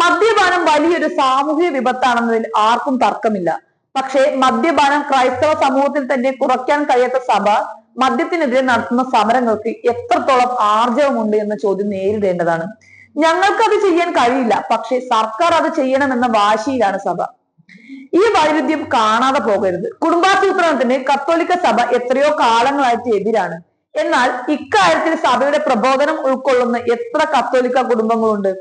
മദ്യപാനം വലിയൊരു സാമൂഹിക വിപത്താണെന്നതിൽ ആർക്കും തർക്കമില്ല. പക്ഷേ മദ്യപാനം ക്രൈസ്തവ സമൂഹത്തിൽ തന്നെ കുറയ്ക്കാൻ കഴിയാത്ത സഭ മദ്യത്തിനെതിരെ നടത്തുന്ന സമരങ്ങൾക്ക് എത്രത്തോളം ആർജവമുണ്ട് എന്ന ചോദ്യം നേരിടേണ്ടതാണ്. ഞങ്ങൾക്ക് അത് ചെയ്യാൻ കഴിയില്ല പക്ഷേ സർക്കാർ അത് ചെയ്യണമെന്ന വാശിയിലാണ് സഭ. ഈ വൈരുദ്ധ്യം കാണാതെ പോകരുത്. കുടുംബാസൂത്രണത്തിന് കത്തോലിക്ക സഭ എത്രയോ കാലങ്ങളായിട്ട് എതിരാണ്. എന്നാൽ ഇക്കാര്യത്തിൽ സഭയുടെ പ്രബോധനം ഉൾക്കൊള്ളുന്ന എത്ര കത്തോലിക്ക കുടുംബങ്ങളുണ്ട്?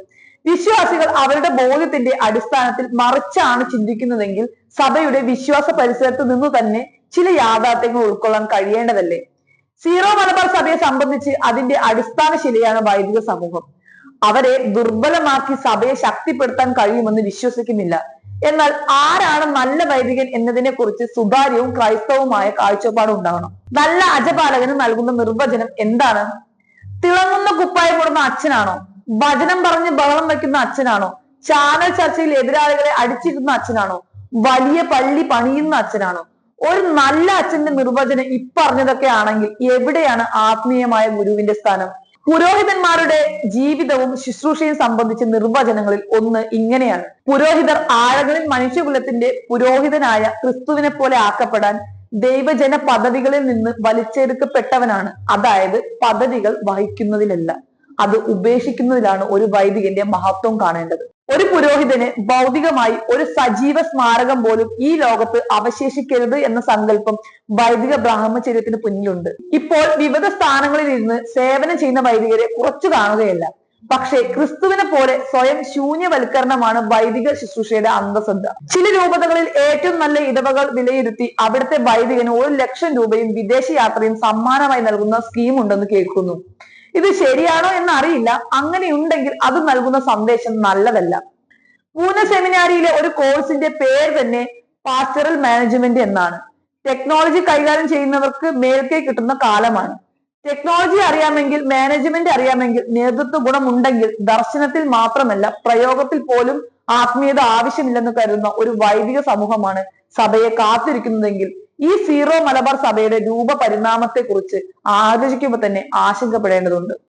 വിശ്വാസികൾ അവരുടെ ബോധ്യത്തിന്റെ അടിസ്ഥാനത്തിൽ മറിച്ചാണ് ചിന്തിക്കുന്നതെങ്കിൽ സഭയുടെ വിശ്വാസ പരിസരത്ത് നിന്ന് തന്നെ ചില യാഥാർത്ഥ്യങ്ങൾ ഉൾക്കൊള്ളാൻ കഴിയേണ്ടതല്ലേ? സീറോ മലബാർ സഭയെ സംബന്ധിച്ച് അതിന്റെ അടിസ്ഥാന ശിലയാണ് വൈദിക സമൂഹം. അവരെ ദുർബലമാക്കി സഭയെ ശക്തിപ്പെടുത്താൻ കഴിയുമെന്ന് വിശ്വസിക്കുന്നില്ല. എന്നാൽ ആരാണ് നല്ല വൈദികൻ എന്നതിനെ കുറിച്ച് സുതാര്യവും ക്രൈസ്തവുമായ കാഴ്ചപ്പാട് ഉണ്ടാകണം നല്ല അജപാലകന് നൽകുന്ന നിർവചനം എന്താണ്? തിളങ്ങുന്ന കുപ്പായം കൊടുന്ന അച്ഛനാണോ? വചനം പറഞ്ഞ് ബഹളം വെക്കുന്ന അച്ഛനാണോ? ചാനൽ ചർച്ചയിൽ എതിരാളികളെ അടിച്ചിരുന്ന അച്ഛനാണോ? വലിയ പള്ളി പണിയുന്ന അച്ഛനാണോ? ഒരു നല്ല അച്ഛന്റെ നിർവചനം ഇപ്പറഞ്ഞതൊക്കെ ആണെങ്കിൽ എവിടെയാണ് ആത്മീയമായ ഗുരുവിന്റെ സ്ഥാനം? പുരോഹിതന്മാരുടെ ജീവിതവും ശുശ്രൂഷയും സംബന്ധിച്ച നിർവചനങ്ങളിൽ ഒന്ന് ഇങ്ങനെയാണ്. പുരോഹിതർ ആഴങ്ങളിൽ മനുഷ്യകുലത്തിന്റെ പുരോഹിതനായ ക്രിസ്തുവിനെ പോലെ ആക്കപ്പെടാൻ ദൈവജന പദവികളിൽ നിന്ന് വലിച്ചെടുക്കപ്പെട്ടവനാണ്. അതായത് പദവികൾ വഹിക്കുന്നതിലല്ല. അത് ഉപേക്ഷിക്കുന്നതിലാണ് ഒരു വൈദികന്റെ മഹത്വം കാണേണ്ടത്. ഒരു പുരോഹിതന് ഭൗതികമായി ഒരു സജീവ സ്മാരകം പോലും ഈ ലോകത്ത് അവശേഷിക്കരുത് എന്ന സങ്കല്പം വൈദിക ബ്രാഹ്മചര്യത്തിന് പിന്നിലുണ്ട്. ഇപ്പോൾ വിവിധ സ്ഥാനങ്ങളിൽ ഇരുന്ന് സേവനം ചെയ്യുന്ന വൈദികരെ കുറച്ചു കാണുകയല്ല. പക്ഷേ ക്രിസ്തുവിനെ പോലെ സ്വയം ശൂന്യവൽക്കരണമാണ് വൈദിക ശുശ്രൂഷയുടെ അന്തസത്ത ചില രൂപതകളിൽ ഏറ്റവും നല്ല ഇടവകൾ വിലയിരുത്തി അവിടുത്തെ വൈദികന് ഒരു ലക്ഷം രൂപയും വിദേശ യാത്രയും സമ്മാനമായി നൽകുന്ന സ്കീം ഉണ്ടെന്ന് കേൾക്കുന്നു. ഇത് ശരിയാണോ എന്ന് അറിയില്ല അങ്ങനെയുണ്ടെങ്കിൽ അത് നൽകുന്ന സന്ദേശം നല്ലതല്ല. പൂന സെമിനാരിയിലെ ഒരു കോഴ്സിന്റെ പേര് തന്നെ പാസ്റ്ററൽ മാനേജ്മെന്റ് എന്നാണ്. ടെക്നോളജി കൈകാര്യം ചെയ്യുന്നവർക്ക് മേൽക്കൈ കിട്ടുന്ന കാലമാണ്. ടെക്നോളജി അറിയാമെങ്കിൽ മാനേജ്മെന്റ് അറിയാമെങ്കിൽ നേതൃത്വ ഗുണമുണ്ടെങ്കിൽ ദർശനത്തിൽ മാത്രമല്ല പ്രയോഗത്തിൽ പോലും ആത്മീയത ആവശ്യമില്ലെന്ന് കരുതുന്ന ഒരു വൈദിക സമൂഹമാണ് സഭയെ കാത്തിരിക്കുന്നതെങ്കിൽ ഈ സീറോ മലബാർ സഭയുടെ രൂപപരിണാമത്തെ കുറിച്ച് ആലോചിക്കുമ്പോൾ തന്നെ ആശങ്കപ്പെടേണ്ടതുണ്ട്.